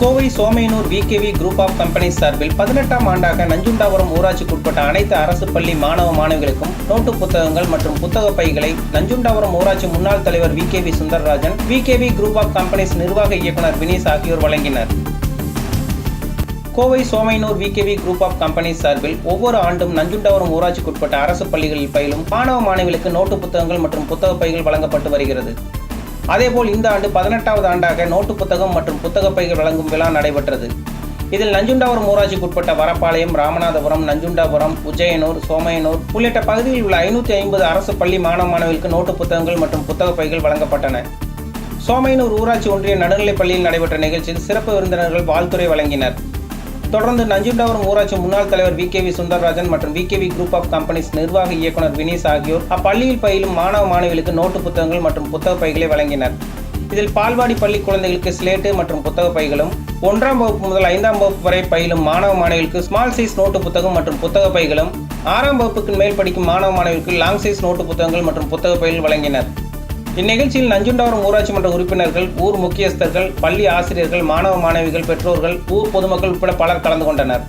Kovai Somaiyanur VKV group of companies சார்பில் பதினெட்டாம் ஆண்டாக நஞ்சுண்டாபுரம் ஊராட்சிக்குட்பட்ட அனைத்து அரசு பள்ளி மாணவ மாணவிகளுக்கும் நோட்டு புத்தகங்கள் மற்றும் புத்தக பைகளை நஞ்சுண்டாபுரம் ஊராட்சி முன்னாள் தலைவர் VKV Sundararajan VKV group of companies நிர்வாக இயக்குனர் வினீஸ் ஆகியோர் வழங்கினர். Kovai Somanur VKV group of companies சார்பில் ஒவ்வொரு ஆண்டும் நஞ்சுண்டாபுரம் ஊராட்சிக்குட்பட்ட அரசு பள்ளிகளில் பயிலும் மாணவ மாணவிகளுக்கு நோட்டு புத்தகங்கள் மற்றும் புத்தக பைகள் வழங்கப்பட்டு வருகிறது. அதேபோல் இந்த ஆண்டு பதினெட்டாவது ஆண்டாக நோட்டு புத்தகம் மற்றும் புத்தக பைகள் வழங்கும் விழா நடைபெற்றது. இதில் நஞ்சுண்டாபுரம் ஊராட்சிக்குட்பட்ட வரப்பாளையம் ராமநாதபுரம் நஞ்சுண்டாபுரம் உஜயனூர் சோமையனூர் உள்ளிட்ட பகுதியில் உள்ள ஐநூற்றி ஐம்பது அரசு பள்ளி மாணவ மாணவிகளுக்கு நோட்டு புத்தகங்கள் மற்றும் புத்தக பைகள் வழங்கப்பட்டன. சோமையனூர் ஊராட்சி ஒன்றிய நடுநிலைப் பள்ளியில் நடைபெற்ற நிகழ்ச்சியில் சிறப்பு விருந்தினர்கள் வாழ்த்துறை வழங்கினர். தொடர்ந்து நஞ்சுண்டாபுரம் ஊராட்சி முன்னாள் தலைவர் வி கே வி சுந்தரராஜன் மற்றும் V K V group of companies நிர்வாக இயக்குனர் வினீஸ் ஆகியோர் அப்பள்ளியில் பயிலும் மாணவ மாணவிகளுக்கு நோட்டு புத்தகங்கள் மற்றும் புத்தக பைகளை வழங்கினர். இதில் பால்வாடி பள்ளி குழந்தைகளுக்கு ஸ்லேட்டு மற்றும் புத்தக பைகளும் ஒன்றாம் வகுப்பு முதல் ஐந்தாம் வகுப்பு வரை பயிலும் மாணவ மாணவிகளுக்கு ஸ்மால் சைஸ் நோட்டு புத்தகம் மற்றும் புத்தக பைகளும் ஆறாம் வகுப்புக்கு மேல் படிக்கும் மாணவ மாணவிகளுக்கு லாங் சைஸ் நோட்டு புத்தகங்கள் மற்றும் புத்தக பைகள் வழங்கினர். இந்நிகழ்ச்சியில் நஞ்சுண்டாவரம் ஊராட்சி மன்ற உறுப்பினர்கள் ஊர் முக்கியஸ்தர்கள் பள்ளி ஆசிரியர்கள் மாணவ மாணவிகள் பெற்றோர்கள் ஊர் பொதுமக்கள் உட்பட பலர் கலந்து கொண்டனர்.